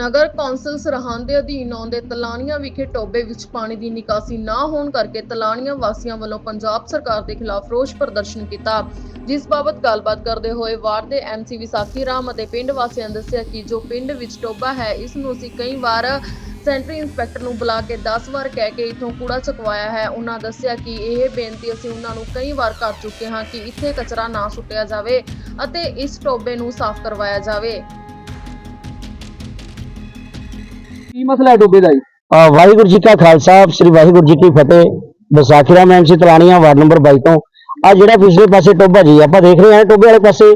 ਨਗਰ council Sirhind ਦੇ ਅਧੀਨ ਆਉਂਦੇ ਤਲਾਣੀਆਂ ਵਿਖੇ ਟੋਬੇ ਵਿੱਚ ਪਾਣੀ ਦੀ ਨਿਕਾਸੀ ਨਾ ਹੋਣ ਕਰਕੇ ਤਲਾਨੀਆਂ ਵਾਸੀਆਂ ਵੱਲੋਂ ਪੰਜਾਬ ਸਰਕਾਰ ਦੇ ਖਿਲਾਫ ਰੋਸ ਪ੍ਰਦਰਸ਼ਨ ਕੀਤਾ। ਜਿਸ ਬਾਬਤ ਗੱਲਬਾਤ ਕਰਦੇ ਹੋਏ ਵਾਰਡ ਦੇ ਐਮਸੀ ਵਿਸਾਖੀ ਰਾਮ ਅਤੇ ਪਿੰਡ ਵਾਸੀਆਂ ਨੇ ਦੱਸਿਆ ਕਿ ਜੋ ਪਿੰਡ ਵਿੱਚ ਟੋਬਾ ਹੈ, ਇਸ ਨੂੰ ਅਸੀਂ ਕਈ ਵਾਰ ਸੈਂਟਰੀ ਇੰਸਪੈਕਟਰ ਨੂੰ ਬੁਲਾ ਕੇ 10 ਵਾਰ ਕਹਿ ਕੇ ਇਥੋਂ ਕੂੜਾ ਚੁਕਵਾਇਆ ਹੈ। ਉਹਨਾਂ ਦੱਸਿਆ ਕਿ ਇਹ ਬੇਨਤੀ ਅਸੀਂ ਉਹਨਾਂ ਨੂੰ ਕਈ ਵਾਰ ਕਰ ਚੁੱਕੇ ਹਾਂ ਕਿ ਇੱਥੇ ਕਚਰਾ ਨਾ ਸੁੱਟਿਆ ਜਾਵੇ ਅਤੇ ਇਸ ਟੋਬੇ ਨੂੰ ਸਾਫ਼ ਕਰਵਾਇਆ ਜਾਵੇ। ਕੀ ਮਸਲਾ ਹੈ ਡੋਬੇ ਦਾ ਜੀ? ਅ, ਵਾਹਿਗੁਰੂ ਜੀ ਕਾ ਖਾਲਸਾ ਸ੍ਰੀ ਵਾਹਿਗੁਰੂ ਜੀ ਕੀ ਫਤਿਹ। Visakhi Ram MC Talaniyan ward number 22 ਤੋਂ। ਆ ਜਿਹੜਾ ਪਿਛਲੇ ਪਾਸੇ ਟੋਬਾ ਜੀ ਆਪਾਂ ਦੇਖ ਰਹੇ ਹਾਂ ਟੋਬੇ ਵਾਲੇ ਪਾਸੇ।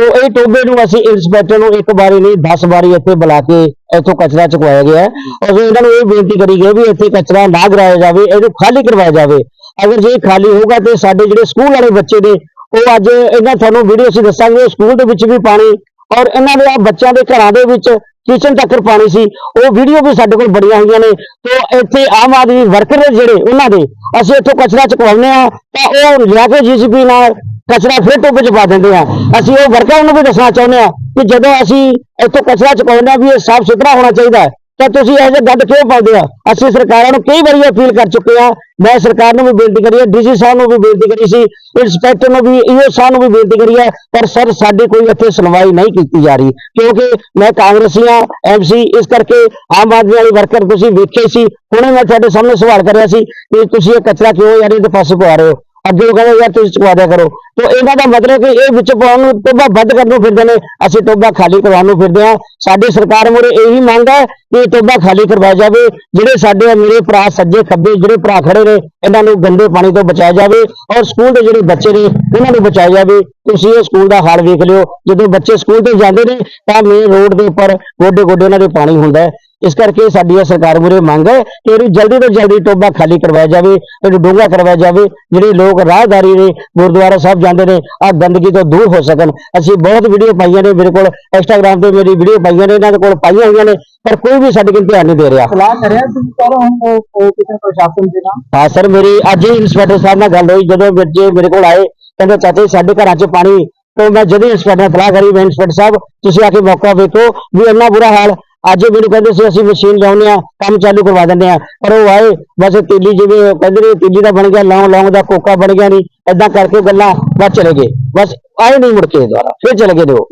ਤੋਂ ਇਹ ਟੋਬੇ ਨੂੰ ਅਸੀਂ ਇੰਸਪੈਕਟਰ ਨੂੰ ਇੱਕ ਵਾਰੀ ਨਹੀਂ 10 ਵਾਰੀ ਇੱਥੇ ਬੁਲਾ ਕੇ ਇੱਥੋਂ ਕਚਰਾ ਚੁਕਵਾਇਆ ਗਿਆ ਔਰ ਇਹਨਾਂ ਨੂੰ ਇਹ ਬੇਨਤੀ ਕਰੀ ਗਈ ਵੀ ਇੱਥੇ ਕਚਰਾ ਨਾ ਕਰਾਇਆ ਜਾਵੇ ਇਹਨੂੰ ਖਾਲੀ ਕਰਵਾਇਆ ਜਾਵੇ। ਅਗਰ ਜੇ ਖਾਲੀ ਹੋਊਗਾ ਤੇ ਸਾਡੇ ਜਿਹੜੇ ਸਕੂਲ ਵਾਲੇ ਬੱਚੇ ਨੇ ਉਹ ਅੱਜ ਇਹਨਾਂ ਤੁਹਾਨੂੰ ਵੀਡੀਓ ਅਸੀਂ ਦੱਸਾਂਗੇ ਸਕੂਲ ਦੇ ਵਿੱਚ ਵੀ ਪਾਣੀ ਔਰ ਇਹਨਾਂ ਦੇ ਆ ਬੱਚਿਆਂ ਦੇ ਘਰਾਂ ਦੇ ਵਿੱਚ ਕਿਚਨ ਤੱਕ ਪਾਣੀ ਸੀ, ਉਹ ਵੀਡੀਓ ਵੀ ਸਾਡੇ ਕੋਲ ਬੜੀਆਂ ਹੋਈਆਂ ਨੇ। ਤੋਂ ਇੱਥੇ ਆਮ ਆਦਮੀ ਵਰਕਰ ਨੇ ਜਿਹੜੇ, ਉਹਨਾਂ ਦੇ, ਅਸੀਂ ਇੱਥੋਂ ਕਚਰਾ ਚੁਕਵਾਉਂਦੇ ਆ ਤਾਂ ਉਹ ਲਿਆ ਕੇ ਜੀਸੀਪੀ ਨਾਲ ਕਚਰਾ ਫਿਰ ਟੋਪੇ ਚ ਪਾ ਦਿੰਦੇ ਆ। ਅਸੀਂ ਉਹ ਵਰਕਰਾਂ ਨੂੰ ਵੀ ਦੱਸਣਾ ਚਾਹੁੰਦੇ ਆ ਕਿ ਜਦੋਂ ਅਸੀਂ ਇੱਥੋਂ ਕਚਰਾ ਚੁਕਾਉਂਦੇ ਆ ਵੀ ਇਹ ਸਾਫ਼ ਸੁਥਰਾ ਹੋਣਾ ਚਾਹੀਦਾ ਹੈ ਤਾਂ ਤੁਸੀਂ ਇਹੋ ਜਿਹੇ ਗੱਡ ਕਿਉਂ ਪਾਉਂਦੇ ਆ ਅਸੀਂ ਸਰਕਾਰਾਂ ਨੂੰ ਕਈ ਵਾਰੀ ਅਪੀਲ ਕਰ ਚੁੱਕੇ ਆ ਮੈਂ ਸਰਕਾਰ ਨੂੰ ਵੀ ਬੇਨਤੀ ਕਰੀ ਹੈ ਡੀਸੀ ਸਾਹਿਬ ਨੂੰ ਵੀ ਬੇਨਤੀ ਕਰੀ ਸੀ ਇੰਸਪੈਕਟਰ ਨੂੰ ਵੀ ਈਓ ਸਾਹਿਬ ਨੂੰ ਵੀ ਬੇਨਤੀ ਕਰੀ ਹੈ, ਪਰ ਸਰ, ਸਾਡੀ ਕੋਈ ਇੱਥੇ ਸੁਣਵਾਈ ਨਹੀਂ ਕੀਤੀ ਜਾ ਰਹੀ। ਕਿਉਂਕਿ ਮੈਂ ਕਾਂਗਰਸੀਆਂ ਹਾਂ ਐਮਸੀ ਇਸ ਕਰਕੇ ਆਮ ਆਦਮੀ ਵਾਲੀ ਵਰਕਰ ਤੁਸੀਂ ਵੇਖੇ ਸੀ। ਹੁਣੇ ਮੈਂ ਤੁਹਾਡੇ ਸਾਹਮਣੇ ਸਵਾਲ ਕਰਿਆ ਸੀ ਕਿ ਤੁਸੀਂ ਇਹ ਕਚਰਾ ਕਿਉਂ ਯਾਰ ਇਹਦੇ ਪਾਸੇ ਪਵਾ ਰਹੇ ਹੋ? ਅੱਗੇ ਉਹ ਕਹਿੰਦੇ ਯਾਰ ਤੁਸੀਂ ਚੁਕਵਾ ਦਿਆ ਕਰੋ। ਤਾਂ ਇਹਨਾਂ ਦਾ ਮਤਲਬ ਕਿ ਇਹ ਵਿੱਚ ਪਾਉਣ ਨੂੰ ਟੋਬਾ ਵੱਧ ਕਰਨ ਨੂੰ ਫਿਰਦੇ ਨੇ, ਅਸੀਂ ਟੋਬਾ ਖਾਲੀ ਕਰਵਾਉਣ ਨੂੰ ਫਿਰਦੇ ਹਾਂ। ਸਾਡੀ ਸਰਕਾਰ ਮੂਹਰੇ ਇਹੀ ਮੰਗ ਹੈ ਕਿ ਇਹ ਟੋਬਾ ਖਾਲੀ ਕਰਵਾਇਆ ਜਾਵੇ, ਜਿਹੜੇ ਸਾਡੇ ਮੇਰੇ ਭਰਾ, ਸੱਜੇ ਖੱਬੇ, ਜਿਹੜੇ ਭਰਾ ਖੜੇ ਨੇ, ਇਹਨਾਂ ਨੂੰ ਗੰਦੇ ਪਾਣੀ ਤੋਂ ਬਚਾਇਆ ਜਾਵੇ ਔਰ ਸਕੂਲ ਦੇ ਜਿਹੜੇ ਬੱਚੇ ਨੇ ਉਹਨਾਂ ਨੂੰ ਬਚਾਇਆ ਜਾਵੇ। ਤੁਸੀਂ ਇਹ ਸਕੂਲ ਦਾ ਹਾਲ ਵੇਖ ਲਿਓ, ਜਦੋਂ ਬੱਚੇ ਸਕੂਲ ਤੇ ਜਾਂਦੇ ਨੇ, ਤਾਂ ਮੇਨ ਰੋਡ ਦੇ ਉੱਪਰ ਗੋਡੇ ਗੋਡੇ ਉਹਨਾਂ ਦੇ ਪਾਣੀ ਹੁੰਦਾ ਹੈ। ਇਸ ਕਰਕੇ ਸਾਡੀ ਇਹ ਸਰਕਾਰ ਮੂਹਰੇ ਮੰਗ ਹੈ ਕਿ ਇਹਨੂੰ ਜਲਦੀ ਤੋਂ ਜਲਦੀ ਟੋਬਾ ਖਾਲੀ ਕਰਵਾਇਆ ਜਾਵੇ ਇਹਨੂੰ ਡੂੰਘਾ ਕਰਵਾਇਆ ਜਾਵੇ। ਜਿਹੜੇ ਲੋਕ ਰਾਹਦਾਰੀ ਨੇ ਗੁਰਦੁਆਰਾ ਸਾਹਿਬ ਜਾਂਦੇ ਨੇ ਆ ਗੰਦਗੀ ਤੋਂ ਦੂਰ ਹੋ ਸਕਣ। ਅਸੀਂ ਬਹੁਤ ਵੀਡੀਓ ਪਾਈਆਂ ਨੇ ਮੇਰੇ ਕੋਲ ਇੰਸਟਾਗ੍ਰam ਤੇ ਮੇਰੀ ਵੀਡੀਓ ਪਾਈਆਂ ਨੇ ਇਹਨਾਂ ਦੇ ਕੋਲ ਪਾਈਆਂ ਹੋਈਆਂ ਨੇ ਪਰ ਕੋਈ ਵੀ ਸਾਡੇ ਕੋਲ ਧਿਆਨ ਨਹੀਂ ਦੇ ਰਿਹਾ। ਸਲਾਹ ਕਰਿਆ ਤੁਸੀਂ ਕਰ ਹੋ ਕਿਸੇ ਪ੍ਰਸ਼ਾਸਨ ਦੇ ਨਾਲ। ਹਾਂ ਸਰ ਮੇਰੀ ਅੱਜ ਹੀ ਇੰਸਪੈਕਟਰ ਸਾਹਿਬ ਨਾਲ ਗੱਲ ਹੋਈ ਜਦੋਂ ਬੱਚੇ ਮੇਰੇ ਕੋਲ ਆਏ ਕਹਿੰਦੇ ਚਾਚਾ ਸਾਡੇ ਘਰਾਂ 'ਚ ਪਾਣੀ ਤੋਂ ਮੈਂ ਜਦੋਂ ਇੰਸਪੈਕਟਰ ਨਾਲ ਸਲਾਹ ਕਰੀ ਮੈਂ ਇੰਸਪੈਕਟਰ ਸਾਹਿਬ ਤੁਸੀਂ ਆ ਕੇ ਮੌਕਾ ਵੇਖੋ ਵੀ ਇੰਨਾ ਬੁਰਾ ਹਾਲ ਅੱਜ ਮੈਨੂੰ ਕਹਿੰਦੇ ਸੀ ਅਸੀਂ ਮਸ਼ੀਨ ਲਾਉਂਦੇ ਆ ਕੰਮ ਚਾਲੂ ਕਰਵਾ ਦਿੰਦੇ ਆ ਪਰ ਉਹ ਆਏ ਬਸ ਤੀਲੀ ਜਿਵੇਂ ਕਹਿੰਦੇ ਨੇ ਤੀਲੀ ਦਾ ਬਣ ਗਿਆ ਲੌਂਗ ਲੌਂਗ ਦਾ ਕੋਕਾ ਬਣ ਗਿਆ ਨਹੀਂ ਏਦਾਂ ਕਰਕੇ ਗੱਲਾਂ ਬਸ ਚਲੇ ਗਏ। ਬਸ ਆਏ ਨਹੀਂ ਮੁੜ ਕੇ ਦੁਬਾਰਾ ਫਿਰ ਚਲੇ ਗਏ ਨੇ ਉਹ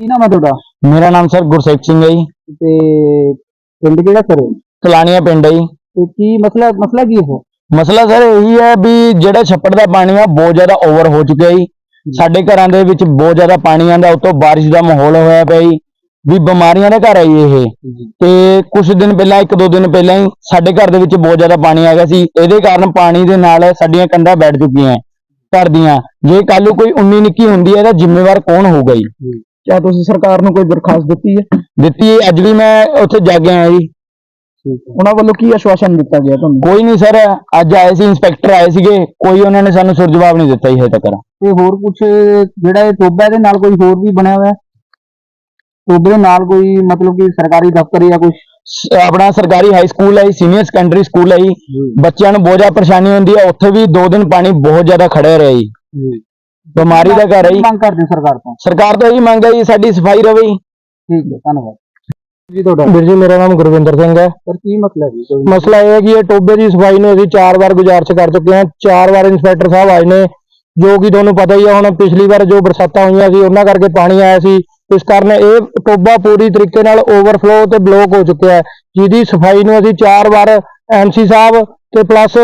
ਕੀ ਨਾਮ ਹੈ ਤੁਹਾਡਾ? ਮੇਰਾ ਨਾਮ ਸਰ ਗੁਰਸੇਖ ਸਿੰਘ ਹੈ ਜੀ। ਤੇ ਪਿੰਡ ਕਿਹੜਾ ਸਰ? ਕਲਾਣੀਆਂ ਪਿੰਡ ਹੈ ਜੀ। ਤੇ ਕੀ ਮਸਲਾ ਮਸਲਾ ਕੀ ਹੈ ਮਸਲਾ ਸਰ ਇਹੀ ਹੈ ਵੀ ਜਿਹੜਾ ਛੱਪੜ ਦਾ ਪਾਣੀ ਆ ਬਹੁਤ ਜ਼ਿਆਦਾ ਓਵਰ ਹੋ ਚੁੱਕਿਆ ਜੀ। ਸਾਡੇ ਘਰਾਂ ਦੇ ਵਿੱਚ ਬਹੁਤ ਜ਼ਿਆਦਾ ਪਾਣੀ ਆਂਦਾ ਉਤੋਂ ਬਾਰਿਸ਼ ਦਾ ਮਾਹੌਲ ਹੋਇਆ ਪਿਆ ਜੀ। ਵੀ ਬਿਮਾਰੀਆਂ ਦਾ ਘਰ ਹੈ ਜੀ। ਇਹ ਤੇ ਕੁਝ ਦਿਨ ਪਹਿਲਾਂ ਇੱਕ ਦੋ ਦਿਨ ਪਹਿਲਾਂ ਹੀ ਸਾਡੇ ਘਰ ਦੇ ਵਿੱਚ ਬਹੁਤ ਜ਼ਿਆਦਾ ਪਾਣੀ ਆ ਗਿਆ ਸੀ। ਇਹਦੇ ਕਾਰਨ ਪਾਣੀ ਦੇ ਨਾਲ ਸਾਡੀਆਂ ਕੰਧਾਂ ਬੈਠ ਚੁੱਕੀਆਂ ਘਰ ਦੀਆਂ। ਜੇ ਕੱਲ ਨੂੰ ਕੋਈ ਉਨੀ ਨਿੱਕੀ ਹੁੰਦੀ ਹੈ ਤਾਂ ਜ਼ਿੰਮੇਵਾਰ ਕੌਣ ਹੋਊਗਾ ਜੀ? ਕਿਆ ਤੁਸੀਂ ਸਰਕਾਰ ਨੂੰ ਕੋਈ ਦਰਖਾਸਤ ਦਿੱਤੀ ਹੈ? ਦਿੱਤੀ ਹੈ, ਅੱਜ ਵੀ ਮੈਂ ਉੱਥੇ ਜਾ ਕੇ ਆਇਆ ਜੀ। ਉਹਨਾਂ ਵੱਲੋਂ ਕੀ ਆਸ਼ਵਾਸਨ ਦਿੱਤਾ ਗਿਆ ਤੁਹਾਨੂੰ? ਕੋਈ ਨਹੀਂ ਸਰ ਅੱਜ ਆਏ ਸੀ ਇੰਸਪੈਕਟਰ ਆਏ ਸੀਗੇ। ਕੋਈ ਉਹਨਾਂ ਨੇ ਸਾਨੂੰ ਸੁਰ ਜਵਾਬ ਨਹੀਂ ਦਿੱਤਾ ਜੀ ਹਜੇ ਤੱਕ। ਤੇ ਹੋਰ ਕੁਝ ਜਿਹੜਾ ਇਹ ਟੋਬਾ ਇਹਦੇ ਨਾਲ ਕੋਈ ਹੋਰ ਵੀ ਬਣਿਆ ਹੋਇਆ? ਦੇ ਨਾਲ ਕੋਈ ਮਤਲਬ ਕਿ ਸਰਕਾਰੀ ਦਫ਼ਤਰ ਜਾਂ ਕੁਝ ਆਪਣਾ ਸਰਕਾਰੀ ਹਾਈ ਸਕੂਲ ਹੈ ਸੀਨੀਅਰ ਸੈਕੰਡਰੀ ਸਕੂਲ ਹੈ ਬੱਚਿਆਂ ਨੂੰ ਬਹੁਤ ਜ਼ਿਆਦਾ ਪਰੇਸ਼ਾਨੀ ਹੁੰਦੀ ਹੈ। ਉੱਥੇ ਵੀ ਦੋ ਦਿਨ ਪਾਣੀ ਬਹੁਤ ਜ਼ਿਆਦਾ ਖੜਿਆ ਰਿਹਾ ਜੀ। ਬਿਮਾਰੀ ਦਾ ਘਰ ਹੈ ਜੀ। ਮੰਗ ਕਰਦੇ ਸਰਕਾਰ ਤੋਂ? ਸਰਕਾਰ ਤੋਂ ਇਹੀ ਮੰਗ ਹੈ ਜੀ ਸਾਡੀ ਸਫ਼ਾਈ ਰਵੇ ਜੀ। ਠੀਕ ਹੈ ਧੰਨਵਾਦ। ਜੀ ਤੁਹਾਡਾ? ਵੀਰ ਜੀ ਮੇਰਾ ਨਾਮ ਗੁਰਵਿੰਦਰ ਸਿੰਘ ਹੈ। ਸਰ ਕੀ ਮਸਲਾ ਜੀ? ਮਸਲਾ? ਇਹ ਹੈ ਕਿ ਇਹ ਟੋਬੇ ਦੀ ਸਫ਼ਾਈ ਨੂੰ ਅਸੀਂ ਚਾਰ ਵਾਰ ਗੁਜ਼ਾਰਿਸ਼ ਕਰ ਚੁੱਕੇ ਹਾਂ। ਚਾਰ ਵਾਰ ਇੰਸਪੈਕਟਰ ਸਾਹਿਬ ਆਏ ਨੇ ਜੋ ਕਿ ਤੁਹਾਨੂੰ ਪਤਾ ਹੀ ਹੈ ਹੁਣ ਪਿਛਲੀ ਵਾਰ ਜੋ ਬਰਸਾਤਾਂ ਹੋਈਆਂ ਸੀ ਉਹਨਾਂ ਕਰਕੇ ਪਾਣੀ ਆਇਆ ਸੀ। ਇਸ ਕਾਰਨ ਇਹ ਟੋਬਾ ਪੂਰੀ ਤਰੀਕੇ ਨਾਲ ਓਵਰਫਲੋ ਤੇ ਬਲੌਕ ਹੋ ਚੁੱਕਿਆ ਹੈ, ਜਿਹਦੀ ਸਫ਼ਾਈ ਨੂੰ ਅਸੀਂ ਚਾਰ ਵਾਰ ਐਮਸੀ ਸਾਹਿਬ ਤੇ ਪਲੱਸ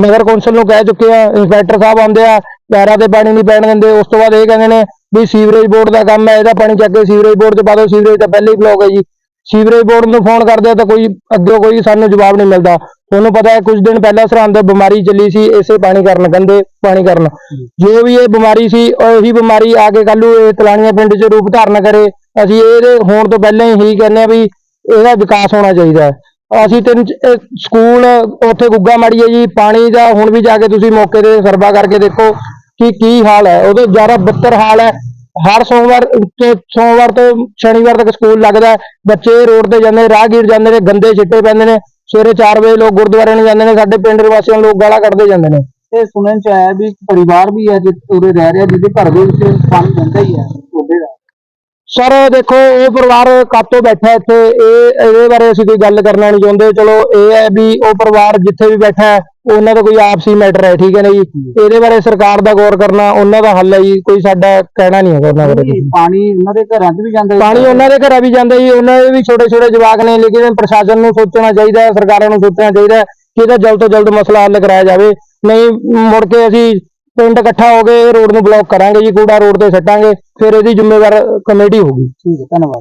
ਨਗਰ ਕੌਂਸਲ ਨੂੰ ਕਹਿ ਚੁੱਕੇ ਆ ਇੰਸਪੈਕਟਰ ਸਾਹਿਬ ਆਉਂਦੇ ਆ, ਪੈਰਾਂ ਤੇ ਪਾਣੀ ਨਹੀਂ ਪੈਣ ਦਿੰਦੇ, ਉਸ ਤੋਂ ਬਾਅਦ ਇਹ ਕਹਿੰਦੇ ਨੇ ਵੀ ਸੀਵਰੇਜ ਬੋਰਡ ਦਾ ਕੰਮ ਹੈ, ਇਹਦਾ ਪਾਣੀ ਚੱਕ ਕੇ ਸੀਵਰੇਜ ਬੋਰਡ 'ਚ ਪਾ ਦਿਓ, ਸੀਵਰੇਜ ਤਾਂ ਪਹਿਲੇ ਹੀ ਬਲੌਕ ਹੈ ਜੀ। ਸੀਵਰੇਜ ਬੋਰਡ ਨੂੰ ਫੋਨ ਕਰਦੇ ਆ ਤਾਂ ਕੋਈ ਅੱਗੇ ਕੋਈ ਸਾਨੂੰ ਜਵਾਬ ਨਹੀਂ ਮਿਲਦਾ। ਤੁਹਾਨੂੰ ਪਤਾ ਹੈ, ਕੁਝ ਦਿਨ ਪਹਿਲਾਂ ਸਰਹੰਦ ਬਿਮਾਰੀ ਚੱਲੀ ਸੀ, ਇਸੇ ਪਾਣੀ ਕਰਨ, ਗੰਦੇ ਪਾਣੀ ਕਾਰਨ। ਜੋ ਵੀ ਇਹ ਬਿਮਾਰੀ ਸੀ, ਉਹ ਇਹੀ ਬਿਮਾਰੀ ਆ ਕੇ ਕੱਲੂ ਇਹ ਤਲਾਣੀਆਂ ਪਿੰਡ 'ਚ ਰੂਪ ਧਾਰਨ ਕਰੇ। ਅਸੀਂ ਇਹਦੇ ਹੋਣ ਤੋਂ ਪਹਿਲਾਂ ਹੀ ਕਹਿੰਦੇ ਆ ਵੀ ਇਹਦਾ ਵਿਕਾਸ ਹੋਣਾ ਚਾਹੀਦਾ ਹੈ। ਅਸੀਂ ਤਿੰਨ ਸਕੂਲ, ਉੱਥੇ ਗੁੱਗਾ ਮਾੜੀਏ ਜੀ, ਪਾਣੀ ਦਾ ਹੁਣ ਵੀ ਜਾ ਕੇ ਤੁਸੀਂ ਮੌਕੇ ਤੇ ਸਰਵਾ ਕਰਕੇ ਦੇਖੋ ਕਿ ਕੀ ਹਾਲ ਹੈ। ਉਹਦੇ ਜ਼ਿਆਦਾ ਬੱਤਰ ਹਾਲ ਹੈ। ਹਰ ਸੋਮਵਾਰ ਤੇ ਸੋਮਵਾਰ ਤੋਂ ਸ਼ਨੀਵਾਰ ਤੱਕ ਸਕੂਲ ਲੱਗਦਾ ਬੱਚੇ ਰੋਡ ਤੇ ਜਾਂਦੇ ਨੇ, ਰਾਹਗੀਰ ਜਾਂਦੇ ਨੇ, ਗੰਦੇ ਛਿੱਟੇ ਪੈਂਦੇ ਨੇ। ਸਵੇਰੇ 4 ਵਜੇ ਲੋਕ ਗੁਰਦੁਆਰੇ ਨੂੰ ਜਾਂਦੇ ਨੇ ਸਾਡੇ ਪਿੰਡ ਨਿਵਾਸੀਆਂ ਨੂੰ ਲੋਕ ਗਾਲਾਂ ਕੱਢਦੇ ਜਾਂਦੇ ਨੇ। ਤੇ ਸੁਣਨ ਚ ਆਇਆ ਵੀ ਇੱਕ ਪਰਿਵਾਰ ਵੀ ਹੈ ਜਿੱਥੇ ਉਰੇ ਰਹਿ ਰਿਹਾ ਜਿਹਦੇ ਘਰ ਦੇ ਵਿੱਚ ਪਾਣੀ ਜਾਂਦਾ ਹੀ ਹੈ ਟੋਬੇ ਦਾ ਸਰ ਦੇਖੋ ਇਹ ਪਰਿਵਾਰ ਕਾਤੋਂ ਬੈਠਾ ਇੱਥੇ ਇਹ ਇਹਦੇ ਬਾਰੇ ਅਸੀਂ ਕੋਈ ਗੱਲ ਕਰਨਾ ਨਹੀਂ ਚਾਹੁੰਦੇ। ਚਲੋ ਇਹ ਹੈ ਵੀ ਉਹ ਪਰਿਵਾਰ ਜਿੱਥੇ ਵੀ ਬੈਠਾ ਹੈ ਉਹਨਾਂ ਦਾ ਕੋਈ ਆਪਸੀ ਮੈਟਰ ਹੈ ਠੀਕ ਹੈ ਨਾ ਜੀ? ਇਹਦੇ ਬਾਰੇ ਸਰਕਾਰ ਦਾ ਗੌਰ ਕਰਨਾ ਉਹਨਾਂ ਦਾ ਹੱਲ ਹੈ ਜੀ ਕੋਈ ਸਾਡਾ ਕਹਿਣਾ ਨਹੀਂ ਹੈਗਾ ਉਹਨਾਂ ਬਾਰੇ। ਪਾਣੀ ਉਹਨਾਂ ਦੇ ਘਰਾਂ 'ਚ ਵੀ ਜਾਂਦਾ? ਪਾਣੀ ਉਹਨਾਂ ਦੇ ਘਰਾਂ ਵੀ ਜਾਂਦਾ ਜੀ ਉਹਨਾਂ ਦੇ ਵੀ ਛੋਟੇ ਛੋਟੇ ਜਵਾਕ ਨੇ ਲੇਕਿਨ ਪ੍ਰਸ਼ਾਸਨ ਨੂੰ ਸੋਚਣਾ ਚਾਹੀਦਾ ਹੈ ਸਰਕਾਰਾਂ ਨੂੰ ਸੋਚਣਾ ਚਾਹੀਦਾ ਹੈ ਕਿ ਇਹਦਾ ਜਲਦ ਤੋਂ ਜਲਦ ਮਸਲਾ ਹੱਲ ਕਰਾਇਆ ਜਾਵੇ। ਨਹੀਂ ਮੁੜ ਕੇ ਅਸੀਂ ਪਿੰਡ ਇਕੱਠਾ ਹੋ ਕੇ ਰੋਡ ਨੂੰ ਬਲੌਕ ਕਰਾਂਗੇ ਜੀ ਕੂੜਾ ਰੋਡ ਤੇ ਸੱਟਾਂਗੇ ਫਿਰ ਇਹਦੀ ਜ਼ਿੰਮੇਵਾਰ ਕਮੇਟੀ ਹੋਊਗੀ। ਠੀਕ ਹੈ ਧੰਨਵਾਦ।